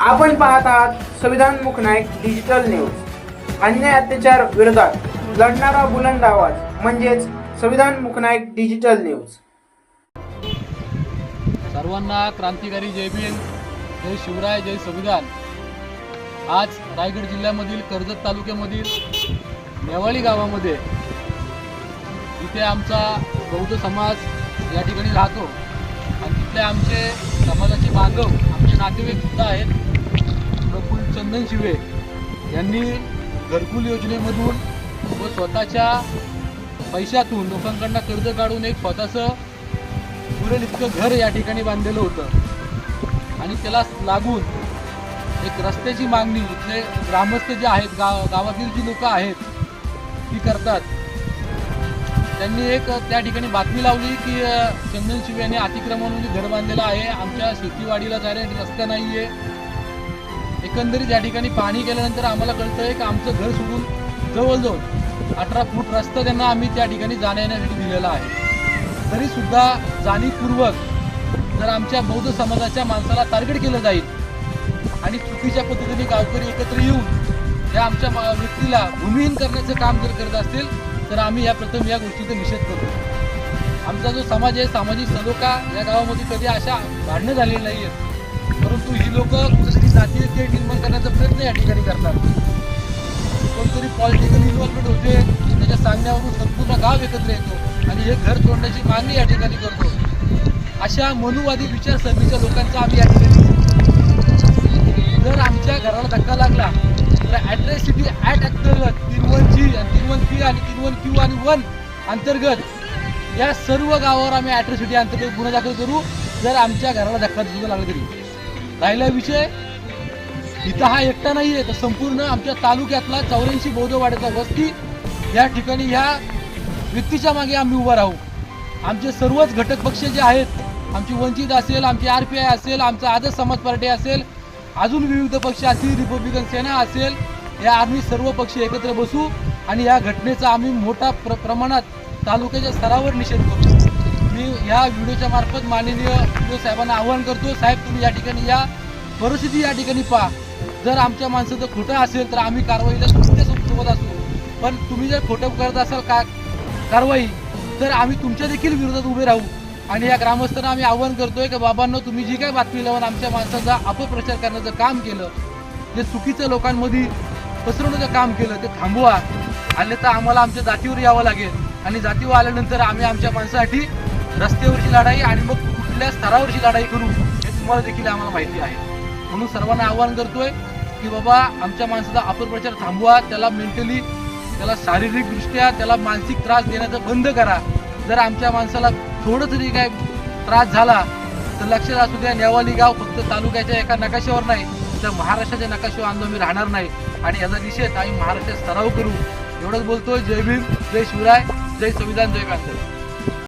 आपण पाहत आहात संविधान मुखनायक डिजिटल न्यूज. अन्याय अत्याचार विरोधात लढणारा बुलंद आवाज म्हणजेच संविधान मुखनायक डिजिटल न्यूज. सर्वांना क्रांतिकारी जय भीम जय शिवराय जय संविधान. आज रायगड जिल्ह्यामधील कर्जत तालुक्यामधील नेवाळी गावामध्ये इथे आमचा बौद्ध समाज या ठिकाणी राहतो. आणि तिथले आमचे समाजाचे बांधव आमचे नातेवाईक सुद्धा आहेत. चंदन शिवे यांनी घरकुल योजनेमधून व स्वतःच्या पैशातून लोकांकडनं कर्ज काढून एक स्वतःचं पुरेल इतकं घर या ठिकाणी बांधलेलं होतं. आणि त्याला लागून एक रस्त्याची मागणी इथले ग्रामस्थ जे आहेत गाव गावातील जी लोकं आहेत ती करतात. त्यांनी एक त्या ठिकाणी बातमी लावली की चंदन शिव यांनी अतिक्रमणामध्ये म्हणजे घर बांधलेलं आहे. आमच्या शेतीवाडीला जाण्यासाठी रस्ता नाही आहे एकंदरीत या ठिकाणी पाणी केल्यानंतर आम्हाला कळतंय की आमचं घर सोडून जवळजवळ अठरा फूट रस्ता त्यांना आम्ही त्या ठिकाणी जाण्या येण्यासाठी दिलेला आहे. तरी सुद्धा जाणीवपूर्वक जर आमच्या बौद्ध समाजाच्या माणसाला टार्गेट केलं जाईल आणि चुकीच्या पद्धतीने गावकरी एकत्र येऊन या आमच्या मा- व्यक्तीला भूमिहीन करण्याचं काम जर करत असतील तर आम्ही या प्रथम या गोष्टीचा निषेध करतो. आमचा जो समाज आहे सामाजिक सलोखा या गावामध्ये कधी अशा भांडणं झालेली नाही आहेत परंतु या ठिकाणी करतात कोणतरी पॉलिटिकल इन्व्हॉल्वमेंट होते त्याच्या सांगण्यावरून संपूर्ण गाव एकत्र येतो आणि हे घर तोडण्याची मागणी या ठिकाणी करतो. अशा मनुवादी विचारसरणीच्या लोकांचा आम्ही या ठिकाणी जर आमच्या घराला धक्का लागला तर ॲट्रॅसिटी ॲट अंतर्गत तीन वन जी आणि तीन वन पी आणि तीन वन क्यू आणि वन अंतर्गत या सर्व गावावर आम्ही ॲट्रॅसिटी अंतर्गत गुन्हा दाखल करू. जर आमच्या घराला धक्का सुद्धा लागला तरी. राहिला विषय इथं हा एकटा नाही आहे तर संपूर्ण आमच्या तालुक्यातला चौऱ्याऐंशी बौद्धवाड्याचा वस्ती या ठिकाणी ह्या व्यक्तीच्या मागे आम्ही उभा राहू. आमचे सर्वच घटक पक्ष जे आहेत आमची वंचित असेल आमची आर पी आय असेल आमचा आदर्श समाज पार्टी असेल अजून विविध पक्ष असतील रिपब्लिकन सेना असेल या आम्ही सर्व पक्ष एकत्र बसू आणि या घटनेचा आम्ही मोठा प्र प्रमाणात तालुक्याच्या स्तरावर निषेध करू. मी ह्या व्हिडिओच्या मार्फत माननीय साहेबांना आवाहन करतो साहेब तुम्ही या ठिकाणी या परिस्थिती या ठिकाणी पहा. जर आमच्या माणसाचं खोटं असेल तर आम्ही कारवाईला सोबत असू. पण तुम्ही जर खोटं करत असाल का कारवाई तर आम्ही तुमच्या देखील विरोधात उभे राहू. आणि या ग्रामस्थांना आम्ही आव्हान करतोय की बाबांनो तुम्ही जी काय बातमी लावून आमच्या माणसाचा अपप्रचार करण्याचं काम केलं जे चुकीचं लोकांमध्ये पसरवण्याचं काम केलं ते थांबवा. आले तर आम्हाला आमच्या जातीवर यावं लागेल. आणि जातीवर आल्यानंतर आम्ही आमच्या माणसासाठी रस्त्यावरची लढाई आणि मग कुठल्या स्तरावरची लढाई करू हे तुम्हाला देखील आम्हाला माहिती आहे. म्हणून सर्वांना आवाहन करतोय की बाबा आमच्या माणसाचा अपप्रचार थांबवा त्याला मेंटली त्याला शारीरिकदृष्ट्या त्याला मानसिक त्रास देण्याचं बंद करा. जर आमच्या माणसाला थोडं तरी काय त्रास झाला तर लक्षात असू द्या नेवाली गाव फक्त तालुक्याच्या एका नकाशावर नाही तर महाराष्ट्राच्या नकाशावर आंदोलन मी राहणार नाही. आणि याचा निषेध आम्ही महाराष्ट्रात सराव करू. एवढंच बोलतोय. जय भीम जय शिवराय जय संविधान जय कांतर